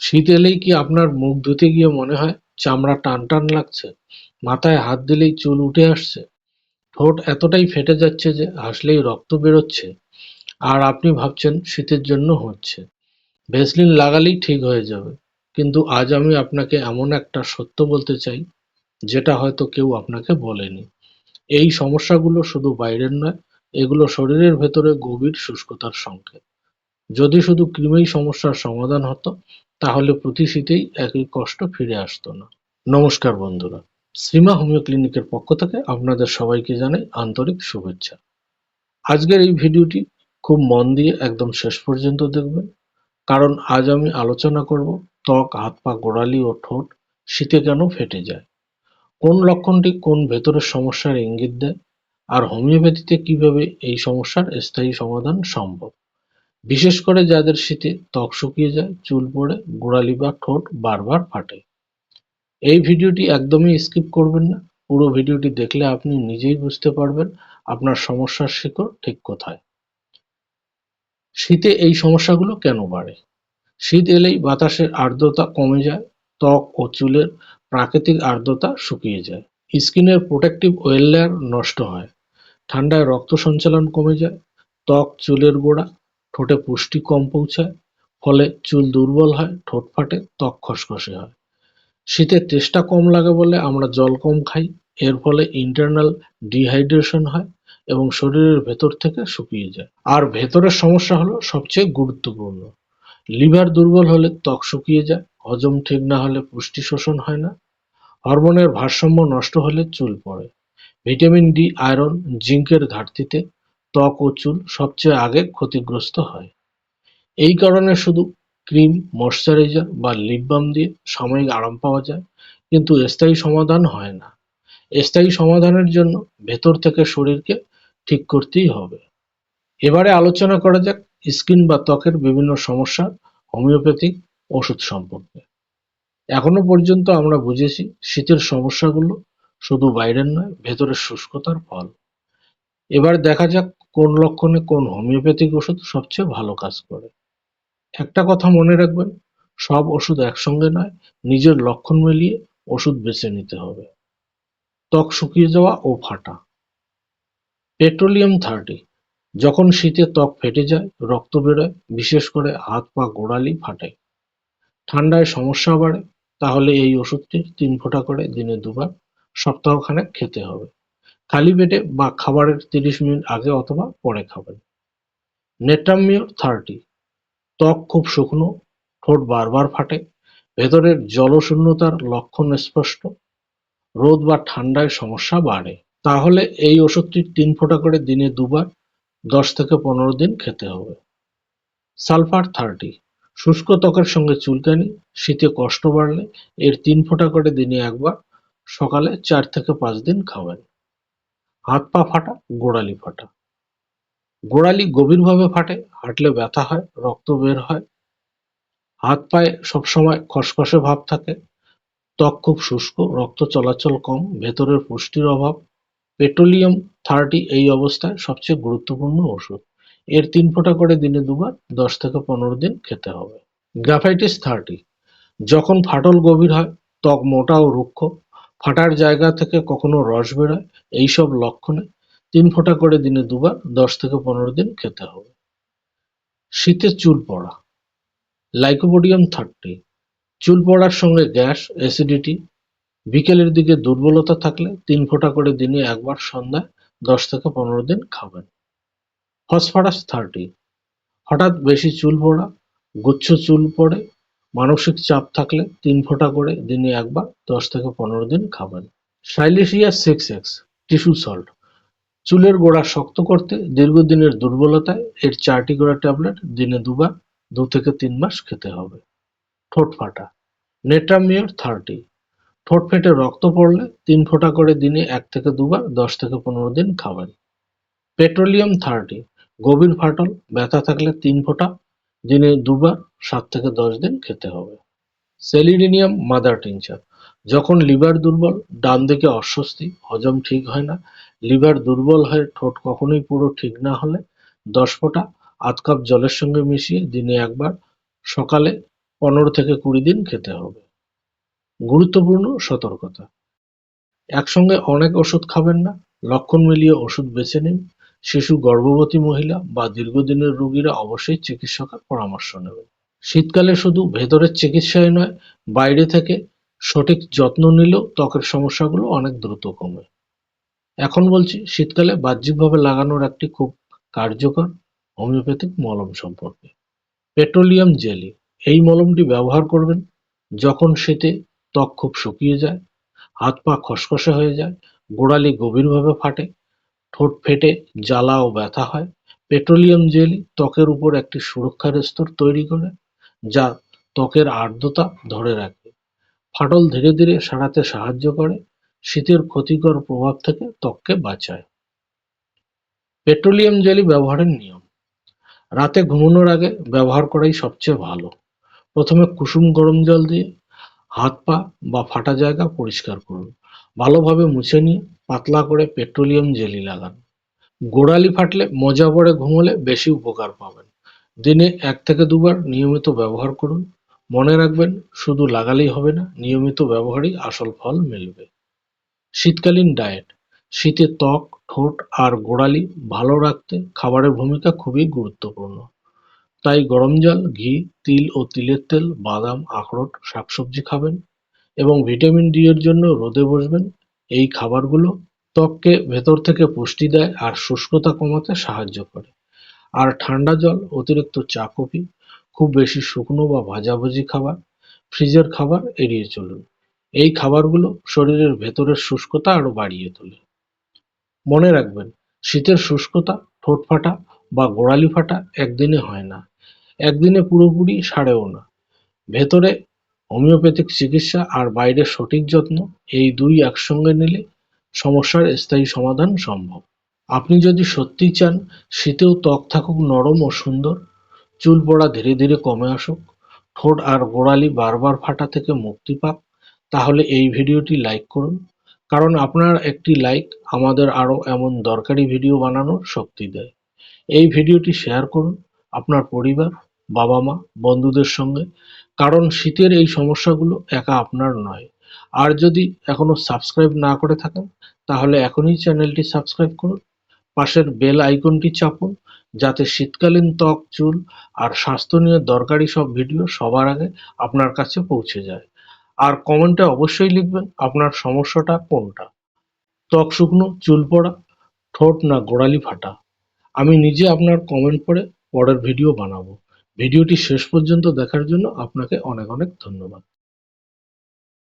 শীত এলেই কি আপনার মুখ ধুতে গিয়ে মনে হয় চামড়া টান টান লাগছে? মাথায় হাত দিলেই চুল উঠে আসছে। ঠোঁট এতটাই ফেটে যাচ্ছে যে হাসলেই রক্ত বেরোচ্ছে। আর আপনি ভাবছেন শীতের জন্য হচ্ছে। ভেসলিন লাগালেই ঠিক হয়ে যাবে। কিন্তু আজ আমি আপনাকে এমন একটা সত্য বলতে চাই, যেটা হয়তো কেউ আপনাকে বলেনি। এই সমস্যাগুলো শুধু বাইরের নয়, এগুলো শরীরের ভেতরে গভীর শুষ্কতার সংকেত। যদি শুধু ক্রিমেই সমস্যার সমাধান হতো তাহলে প্রতি শীতেই একই কষ্ট ফিরে আসতো না। নমস্কার বন্ধুরা, শ্রীমা হোমিও ক্লিনিকের পক্ষ থেকে আপনাদের সবাইকে জানাই আন্তরিক শুভেচ্ছা। আজকের এই ভিডিওটি খুব মন দিয়ে একদম শেষ পর্যন্ত দেখবেন, কারণ আজ আমি আলোচনা করব ত্বক, হাত পা, গোড়ালি ও ঠোঁট শীতে কেন ফেটে যায়, কোন লক্ষণটি কোন ভেতরের সমস্যার ইঙ্গিত দেয়, আর হোমিওপ্যাথিতে কীভাবে এই সমস্যার স্থায়ী সমাধান সম্ভব। বিশেষ করে যাদের শীতে ত্বক শুকিয়ে যায়, চুল পড়ে, গোড়ালি বা ঠোঁট বারবার ফাটে। এই ভিডিওটি একদমই স্কিপ করবেন না। পুরো ভিডিওটি দেখলে আপনি নিজেই বুঝতে পারবেন আপনার সমস্যার শিকড় ঠিক কোথায়। শীতে এই সমস্যাগুলো কেন বাড়ে? শীত এলেই বাতাসের আর্দ্রতা কমে যায়, ত্বক ও চুলের প্রাকৃতিক আর্দ্রতা শুকিয়ে যায়। স্কিনের প্রোটেক্টিভ ওয়েল লেয়ার নষ্ট হয়, ঠান্ডায় রক্ত সঞ্চালন কমে যায়, ত্বক, চুলের গোড়া ঠোঁটে পুষ্টি কম পৌঁছায়, ফলে চুল দুর্বল হয়, ঠোঁট ফাটে, ত্বক খসখসে হয়। শীতে তেষ্টা কম লাগে বলে আমরা জল কম খাই, এর ফলে ইন্টারনাল ডিহাইড্রেশন হয় এবং শরীরের ভেতর থেকে শুকিয়ে যায়। আর ভেতরের সমস্যা হলো সবচেয়ে গুরুত্বপূর্ণ। লিভার দুর্বল হলে ত্বক শুকিয়ে যায়, হজম ঠিক না হলে পুষ্টি শোষণ হয় না, হরমোনের ভারসাম্য নষ্ট হলে চুল পড়ে। ভিটামিন ডি, আয়রন, জিঙ্কের ঘাটতিতে ত্বক ও চুল সবচেয়ে আগে ক্ষতিগ্রস্ত হয়। এই কারণে শুধু ক্রিম, ময়শ্চারাইজার বা লিপ বাম দিয়ে সাময়িক আরাম পাওয়া যায়, কিন্তু স্থায়ী সমাধান হয় না। স্থায়ী সমাধানের জন্য ভেতর থেকে শরীরকে ঠিক করতেই হবে। এবারে আলোচনা করা যাক স্কিন বা ত্বকের বিভিন্ন সমস্যার হোমিওপ্যাথিক ওষুধ সম্পর্কে। এখনও পর্যন্ত আমরা বুঝেছি শীতের সমস্যাগুলো শুধু বাইরের নয়, ভেতরের শুষ্কতার ফল। এবার দেখা যাক কোন লক্ষণে কোন হোমিওপ্যাথিক ওষুধ সবচেয়ে ভালো কাজ করে? একটা কথা মনে রাখবেন, সব ওষুধ একসঙ্গে নয়, নিজের লক্ষণ মিলিয়ে ওষুধ বেছে নিতে হবে। ত্বক শুকিয়ে যাওয়া ও ফাটা। পেট্রোলিয়াম থার্টি, যখন শীতে ত্বক ফেটে যায়, রক্ত বেরোয়, বিশেষ করে হাত পা, গোড়ালি ফাটে। ঠান্ডায় সমস্যা বাড়ে, তাহলে এই ওষুধটি তিন ফোঁটা করে দিনে দুবার, সপ্তাহখানেক খেতে হবে। খালি পেটে বা খাবারের তিরিশ মিনিট আগে অথবা পরে খাবেন। নেট্রামিও থার্টি, ত্বক খুব শুকনো, ঠোঁট বারবার ফাটে, ভেতরের জলশূন্যতার লক্ষণ স্পষ্ট, রোদ বা ঠান্ডায় সমস্যা বাড়ে। তাহলে এই ওষুধটি তিন ফোঁটা করে দিনে দুবার, দশ থেকে পনেরো দিন খেতে হবে। সালফার থার্টি, শুষ্ক ত্বকের সঙ্গে চুলকানি, শীতে কষ্ট বাড়লে এর তিন ফোঁটা করে দিনে একবার, সকালে চার থেকে পাঁচ দিন খাবেন। হাত পা ফাটা, গোড়ালি ফাটা। গোড়ালি গভীরভাবে ফাটে, হাঁটলে ব্যথা হয়, রক্ত বের হয়। হাত পায়ে সবসময় খসখসে ভাব থাকে, ত্বক খুব শুষ্ক, রক্ত চলাচল কম, ভেতরের পুষ্টির অভাব। পেট্রোলিয়াম থার্টি এই অবস্থায় সবচেয়ে গুরুত্বপূর্ণ ওষুধ। এর তিন ফোঁটা করে দিনে দুবার, দশ থেকে পনেরো দিন খেতে হবে। Graphites thirty. যখন ফাটল গভীর হয়, ত্বক মোটা ও রুক্ষ ফাটার জায়গা থেকে কখনো রস বেরোয়? এইসব লক্ষণে তিন ফোঁটা করে দিনে দুবার, দশ থেকে পনেরো দিন খেতে হবে। শীতে চুল পড়া। লাইকোপোডিয়াম থার্টি চুল পড়ার সঙ্গে গ্যাস অ্যাসিডিটি বিকেলের দিকে দুর্বলতা থাকলে তিন ফোঁটা করে দিনে একবার সন্ধ্যায় দশ থেকে পনেরো দিন খাবেন। ফসফরাস থার্টি হঠাৎ বেশি চুল পড়া, গুচ্ছ চুল পড়ে মানসিক চাপ থাকলে তিন ফোঁটা করে দিনে একবার, দশ থেকে পনেরো দিন খাবেন silicea six X, tissue salt. চুলের গোড়া শক্ত করতে দীর্ঘদিনের দুর্বলতায় এর চারটি গোড়া ট্যাবলেট দিনে দুবার, দু থেকে তিন মাস খেতে হবে। ঠোঁট ফাটা। Natrum mur thirty. ঠোঁট ফেটে রক্ত পড়লে তিন ফোঁটা করে দিনে এক থেকে দুবার, দশ থেকে পনেরো দিন খাবেন পেট্রোলিয়াম থার্টি। গভীর ফাটল, ব্যথা থাকলে তিন ফোঁটা দিনে দুবার সাত থেকে দশ দিন খেতে হবে। Chelidonium mother tincture. যখন লিভার দুর্বল, ডান দিকে অস্বস্তি, হজম ঠিক হয় না, লিভার দুর্বল হয়ে ঠোঁট কখনোই পুরো ঠিক না হলে দশ ফোঁটা আধ কাপ জলের সঙ্গে মিশিয়ে দিনে একবার সকালে পনেরো থেকে কুড়ি দিন খেতে হবে। গুরুত্বপূর্ণ সতর্কতা। একসঙ্গে অনেক ওষুধ খাবেন না, লক্ষণ মিলিয়ে ওষুধ বেছে নিন শিশু গর্ভবতী মহিলা বা দীর্ঘদিনের রোগীরা অবশ্যই চিকিৎসকের পরামর্শ নেবেন। শীতকালে শুধু ভেতরের চিকিৎসাই নয়, বাইরে থেকে সঠিক যত্ন নিলেও ত্বকের সমস্যাগুলো অনেক দ্রুত কমে। এখন বলছি, শীতকালে বাহ্যিকভাবে লাগানোর একটি খুব কার্যকর হোমিওপ্যাথিক মলম সম্পর্কে। পেট্রোলিয়াম জেলি, এই মলমটি ব্যবহার করবেন যখন শীতে ত্বক খুব শুকিয়ে যায়, হাত পা খসখসে হয়ে যায়, গোড়ালি গভীরভাবে ফাটে ঠোঁট ফেটে, জ্বালা ও ব্যথা হয়। পেট্রোলিয়াম জেলি ত্বকের উপর একটি সুরক্ষার স্তর তৈরি করে, যা ত্বকের আর্দ্রতা ধরে রাখে। ফাটল ধীরে ধীরে সারাতে সাহায্য করে, শীতের ক্ষতিকর প্রভাব থেকে ত্বককে বাঁচায়। পেট্রোলিয়াম জেলি ব্যবহারের নিয়ম। রাতে ঘুমানোর আগে ব্যবহার করাই সবচেয়ে ভালো। প্রথমে কুসুম গরম জল দিয়ে হাত পা বা ফাটা জায়গা পরিষ্কার করুন। ভালোভাবে মুছে নিয়ে পাতলা করে পেট্রোলিয়াম জেলি লাগান। গোড়ালি ফাটলে মজা পড়ে ঘুমোলে বেশি উপকার পাবেন। দিনে এক থেকে দুবার নিয়মিত ব্যবহার করুন। মনে রাখবেন, শুধু লাগালেই হবে না, নিয়মিত ব্যবহারই আসল ফল মিলবে। শীতকালীন ডায়েট। শীতে ত্বক, ঠোঁট আর গোড়ালি ভালো রাখতে খাবারের ভূমিকা খুবই গুরুত্বপূর্ণ। তাই গরম জল, ঘি, তিল ও তিলের তেল, বাদাম, আখরোট, শাকসবজি খাবেন এবং ভিটামিন ডি এর জন্য রোদে বসবেন। এই খাবারগুলো ত্বককে ভেতর থেকে পুষ্টি দেয় আর শুষ্কতা কমাতে সাহায্য করে। আর ঠান্ডা জল, অতিরিক্ত চা কফি, খুব বেশি শুকনো বা ভাজাভুজি খাবার, ফ্রিজের খাবার এড়িয়ে চলুন। এই খাবারগুলো শরীরের ভেতরের শুষ্কতা আরও বাড়িয়ে তোলে। মনে রাখবেন, শীতের শুষ্কতা ঠোঁট ফাটা বা গোড়ালি ফাটা একদিনে হয় না। একদিনে পুরোপুরি সারেও না। ভেতরে হোমিওপ্যাথিক চিকিৎসা আর বাইরের সঠিক যত্ন, এই দুই একসঙ্গে নিলে সমস্যার স্থায়ী সমাধান সম্ভব। আপনি যদি সত্যি চান, শীতেও ত্বক থাকুক নরম ও সুন্দর, চুল পড়া ধীরে ধীরে কমে আসুক, ঠোঁট আর গোড়ালি বারবার ফাটা থেকে মুক্তি পাক, তাহলে এই ভিডিওটি লাইক করুন, কারণ আপনার একটি লাইক আমাদের আরও এমন দরকারি ভিডিও বানানোর শক্তি দেয়। এই ভিডিওটি শেয়ার করুন আপনার পরিবার বাবা মা বন্ধুদের সঙ্গে কারণ শীতের এই সমস্যাগুলো একা আপনার নয়। আর যদি এখনও সাবস্ক্রাইব না করে থাকেন, তাহলে এখনই চ্যানেলটি সাবস্ক্রাইব করুন, পাশের বেল আইকনটি চাপুন, যাতে শীতকালীন ত্বক, চুল আর স্বাস্থ্য নিয়ে দরকারি সব ভিডিও সবার আগে আপনার কাছে পৌঁছে যায়। আর কমেন্টে অবশ্যই লিখবেন আপনার সমস্যাটা কোনটা। ত্বক শুকনো, চুল পড়া, ঠোঁট না গোড়ালি ফাটা। আমি নিজে আপনার কমেন্ট পড়ে পরের ভিডিও বানাবো। ভিডিওটি শেষ পর্যন্ত দেখার জন্য আপনাকে অনেক অনেক ধন্যবাদ।